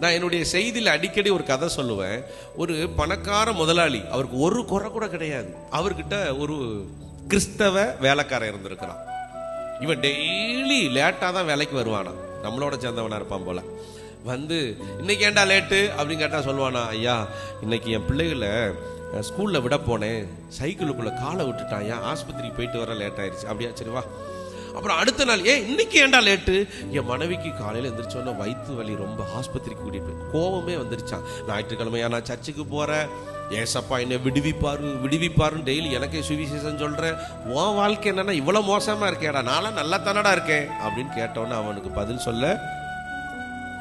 நான் என்னுடைய செய்தியில் அடிக்கடி ஒரு கதை சொல்லுவேன். ஒரு பணக்கார முதலாளி அவருக்கு ஒரு குறை கூட கிடையாது. அவர்கிட்ட ஒரு கிறிஸ்தவ வேலைக்காரன் இருந்திருக்கிறான். இவன் டெய்லி லேட்டாக தான் வேலைக்கு வருவானா. நம்மளோட சேர்ந்தவனாக இருப்பான் போல. வந்து இன்னைக்கு ஏண்டா லேட்டு அப்படின்னு கேட்டால் சொல்லுவானா ஐயா இன்னைக்கு என் பிள்ளைகளை ஸ்கூலில் விட போனேன். சைக்கிளுக்குள்ளே காலை விட்டுட்டான். ஏன் ஆஸ்பத்திரிக்கு போயிட்டு வர லேட் ஆயிடுச்சு. அப்படியா சரி வா. அப்புறம் அடுத்த நாள் ஏ இன்னைக்கு ஏன்டா லேட்டு என் மனைவிக்கு காலையில் எந்திரிச்சோன்னா வயிற்று வலி ரொம்ப ஆஸ்பத்திரிக்கு கூட்டிட்டு போய் கோவமே வந்துருச்சான் ஞாயிற்றுக்கிழமையா நான் சர்ச்சுக்கு போறேன் ஏசப்பா என்னை விடுவிப்பாரு விடுவிப்பாருன்னு டெய்லி எனக்கே சுவிசேஷம் சொல்றேன் உன் வாழ்க்கை என்னன்னா இவ்வளவு மோசமா இருக்கேடா. நான்லாம் நல்லா தானடா இருக்கேன். அப்படின்னு கேட்டோன்னே அவனுக்கு பதில் சொல்ல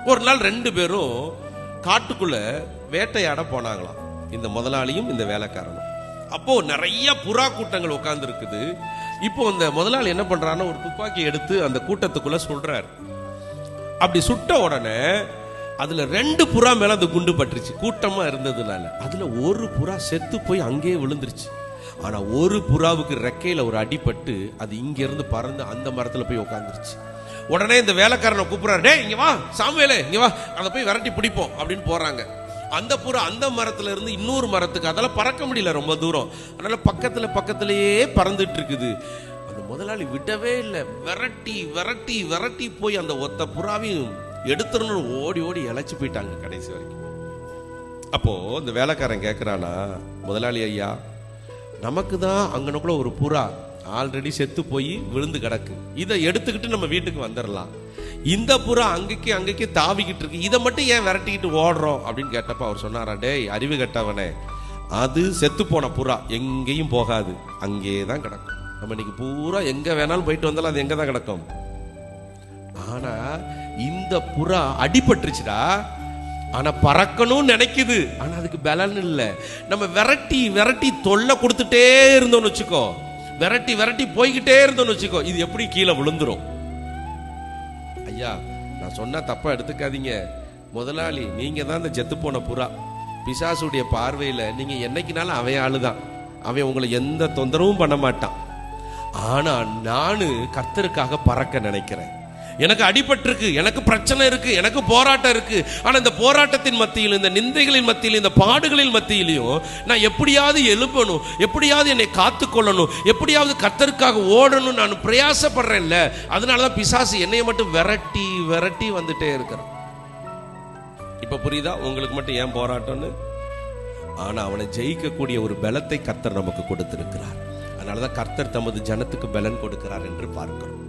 ஒரு நாள் ரெண்டு பேரும் காட்டுக்குள்ள வேட்டையாட போனாங்களாம். இந்த முதலாளியும் இந்த வேலைக்காரனும். அப்போ நிறைய புறா கூட்டங்கள் உட்கார்ந்து இருக்குது இப்போ அந்த முதலாளி என்ன பண்றாருன்னா ஒரு துப்பாக்கி எடுத்து அந்த கூட்டத்துக்குள்ள சுடுறாரு அப்படி சுட்ட உடனே அதுல ரெண்டு புறா மேல அந்த குண்டு பட்டுருச்சு. கூட்டமா இருந்ததுனால. அதுல ஒரு புறா செத்து போய் அங்கேயே விழுந்துருச்சு. ஆனா ஒரு புறாவுக்கு ரெக்கையில ஒரு அடிபட்டு அது இங்க இருந்து பறந்து அந்த மரத்துல போய் உட்காந்துருச்சு உடனே இந்த வேலைக்காரனை கூப்பிடுறாரு டே இங்க வா சாமுவேலே இங்க வா அதை போய் விரட்டி பிடிப்போம் அப்படின்னு போறாங்க. அந்த புறா அந்த மரத்துல இருந்து இன்னொரு மரத்துக்கு அதெல்லாம் பறக்க முடியல ரொம்ப தூரம். அதனால பக்கத்துல பக்கத்திலேயே பறந்துட்டு இருக்குது அந்த முதலாளி விடவே இல்லை. விரட்டி விரட்டி விரட்டி போய் அந்த ஒத்த புறாவையும் எடுத்துடணும் ஓடி ஓடி இழைச்சி போயிட்டாங்க கடைசி வரைக்கும். அப்போ இந்த வேலைக்காரன் கேட்குறானா முதலாளி ஐயா நமக்கு தான் அங்கனக்குள்ள ஒரு புறா ஆல்ரெடி செத்து போய் விழுந்து கிடக்கு. இதை எடுத்துக்கிட்டு நம்ம வீட்டுக்கு வந்துடலாம் இந்த புறா அங்கேக்கு அங்கேக்கு தாவிக்கிட்டு இருக்கு. இதை மட்டும் ஏன் விரட்டிக்கிட்டு ஓடுறோம்? அப்படின்னு கேட்டப்ப அவர் சொன்னாரா டேய் அறிவு கெட்டவனே அது செத்து போன புறா எங்கேயும் போகாது. அங்கே தான் கிடக்கும். நம்ம இன்னைக்கு பூரா எங்க வேணாலும் போயிட்டு வந்தாலும் அது எங்க தான் கிடக்கும்? ஆனா இந்த புறா அடிபட்டுருச்சுடா. ஆனா பறக்கணும்னு நினைக்குது. ஆனா அதுக்கு பலன் இல்ல. நம்ம விரட்டி விரட்டி தொல்லை கொடுத்துட்டே இருந்தோம்னு வச்சுக்கோ. விரட்டி விரட்டி போய்கிட்டே இருந்தோம்னு வச்சுக்கோ. இது எப்படி கீழே விழுந்துரும்? ஐயா நான் சொன்னால் தப்பாக எடுத்துக்காதீங்க. முதலாளி நீங்கள் தான் இந்த செத்துப்போன புறா. பிசாசுடைய பார்வையில் நீங்கள் என்னைக்குனாலும் அவன் ஆளு தான் அவன் உங்களை எந்த தொந்தரவும் பண்ண மாட்டான். ஆனால் நான் கர்த்தருக்காக பறக்க நினைக்கிறேன். எனக்கு அடிபட்டிருக்கு எனக்கு பிரச்சனை இருக்கு எனக்கு போராட்டம் இருக்கு. ஆனா இந்த போராட்டத்தின் மத்தியில் இந்த நிந்தைகளின் மத்தியில் இந்த பாடுகளின் மத்தியிலையும் நான் எப்படியாவது எழுப்பணும் எப்படியாவது என்னை காத்துக்கொள்ளணும் எப்படியாவது கர்த்தருக்காக ஓடணும் நான் பிரயாசப்படுறேன்ல அதனால தான் பிசாசு என்னைய மட்டும் விரட்டி விரட்டி வந்துட்டே இருக்கிறான். இப்போ புரியுதா? உங்களுக்கு மட்டும் ஏன் போராட்டம்னு? ஆனா அவனை ஜெயிக்கக்கூடிய ஒரு பலத்தை கர்த்தர் நமக்கு கொடுத்திருக்கிறார். அதனாலதான் கர்த்தர் தமது ஜனத்துக்கு பலன் கொடுக்கிறார் என்று பார்க்கிறோம்.